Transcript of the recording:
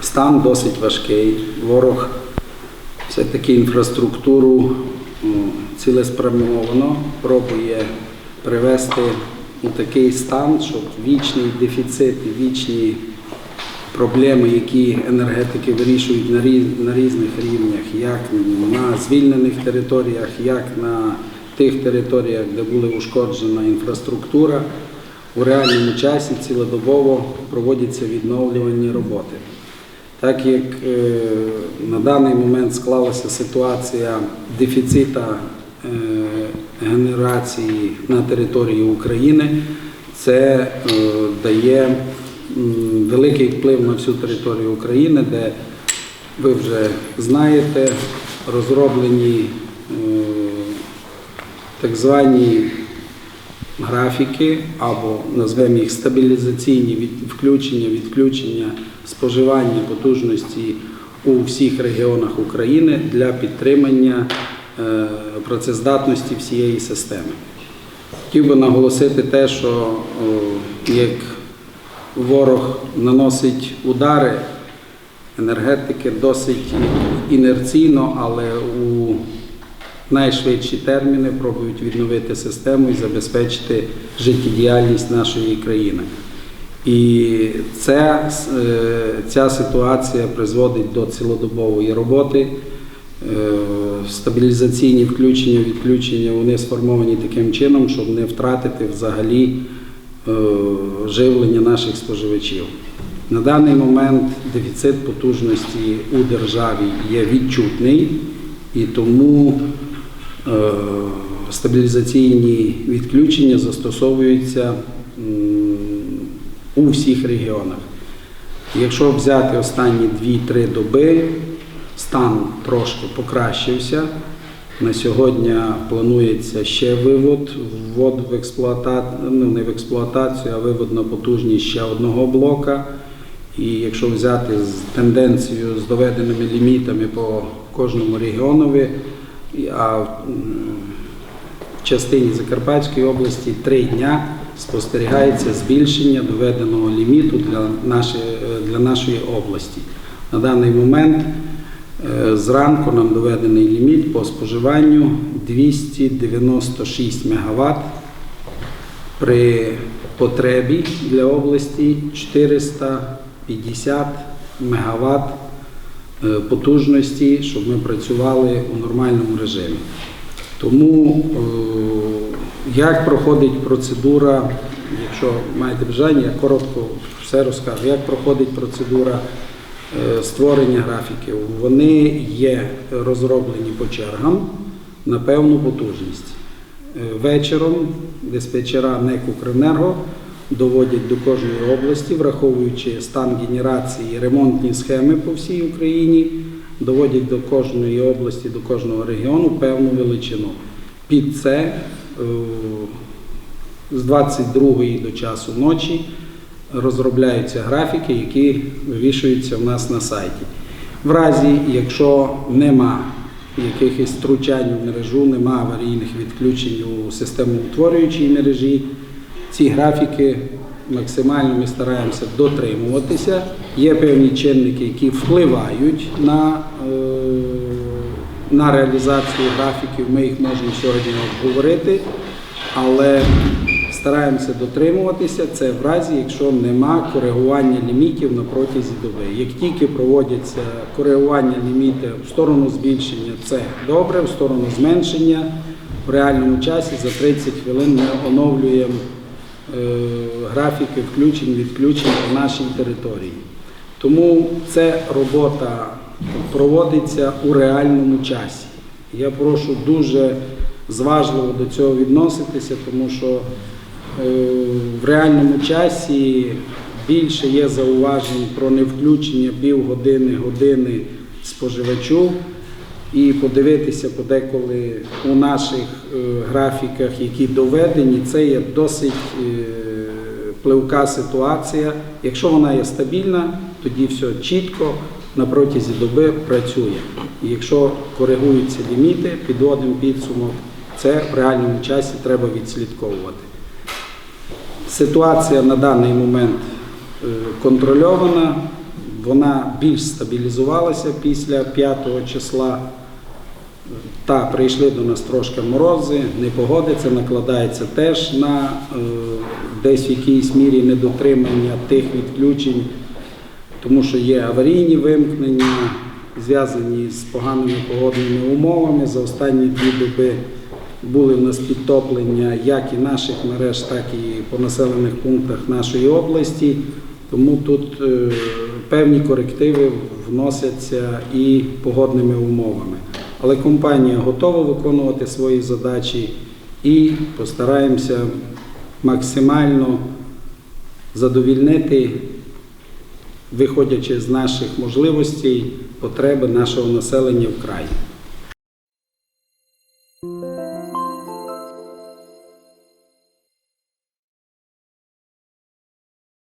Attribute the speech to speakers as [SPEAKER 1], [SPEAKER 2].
[SPEAKER 1] Стан досить важкий. Ворог все-таки інфраструктуру цілеспрямовано пробує привести у такий стан, щоб вічний дефіцит вічні проблеми, які енергетики вирішують на різ- на різних рівнях, як на звільнених територіях, як на тих територіях, де була ушкоджена інфраструктура, у реальному часі цілодобово проводяться відновлювальні роботи. Так як е, на даний момент склалася ситуація дефіцита е, генерації на території України, це е, дає великий вплив на всю територію України, де ви вже знаєте, розроблені так звані графіки або назвемо їх стабілізаційні включення, відключення споживання потужності у всіх регіонах України для підтримання е, працездатності всієї системи. Хотів би наголосити те, що о, як ворог наносить удари, енергетики досить інерційно, але у найшвидші терміни пробують відновити систему і забезпечити життєдіяльність нашої країни. І це, е, ця ситуація призводить до цілодобової роботи. Е, Стабілізаційні включення, відключення вони сформовані таким чином, щоб не втратити взагалі е, живлення наших споживачів. На даний момент дефіцит потужності у державі є відчутний, і тому стабілізаційні відключення застосовуються у всіх регіонах. Якщо взяти останні 2-3 доби, стан трошки покращився. На сьогодні планується ще вивод, ввод в експлуатацію, ну не в експлуатацію, а вивод на потужність ще одного блока. І якщо взяти з тенденцію з доведеними лімітами по кожному регіонові, а в частині Закарпатської області три дня спостерігається збільшення доведеного ліміту для нашої, для нашої області. На даний момент е, зранку нам доведений ліміт по споживанню 296 МВт. При потребі для області 450 МВт е, потужності, щоб ми працювали у нормальному режимі. Тому е, як проходить процедура, якщо маєте бажання, я коротко все розкажу, як проходить процедура е, створення графіків. Вони є розроблені по чергам на певну потужність. Е, Вечором диспетчера НЕК «Укренерго» доводять до кожної області, враховуючи стан генерації ремонтні схеми по всій Україні, доводять до кожної області, до кожного регіону певну величину. Під це е, з 22 до часу ночі розробляються графіки, які вивішуються в нас на сайті. В разі, якщо нема якихось втручань в мережу, нема аварійних відключень у системоутворюючій мережі, ці графіки максимально ми стараємося дотримуватися. Є певні чинники, які впливають на, е, на реалізацію графіків. Ми їх можемо сьогодні обговорити, але стараємося дотримуватися. Це в разі, якщо нема коригування лімітів на протязі доби. Як тільки проводяться коригування лімітів в сторону збільшення, це добре, в сторону зменшення. В реальному часі за 30 хвилин ми оновлюємо графіки включень, відключень по нашій території. Тому ця робота проводиться у реальному часі. Я прошу дуже зважливо до цього відноситися, тому що е, в реальному часі більше є зауважень про невключення півгодини, години споживачу. І подивитися подеколи у наших е, графіках, які доведені, це є досить е, пливка ситуація. Якщо вона є стабільна, тоді все чітко на протязі доби працює. І якщо коригуються ліміти, підводимо підсумок, це в реальному часі треба відслідковувати. Ситуація на даний момент е, контрольована, вона більш стабілізувалася після 5 числа. Та прийшли до нас трошки морози, непогоди, це накладається теж на е, десь в якійсь мірі недотримання тих відключень, тому що є аварійні вимкнення, зв'язані з поганими погодними умовами. За останні дві доби були в нас підтоплення як і наших мереж, так і по населених пунктах нашої області. Тому тут е, певні корективи вносяться і погодними умовами. Але компанія готова виконувати свої задачі і постараємося максимально задовільнити, виходячи з наших можливостей, потреби нашого населення в краї.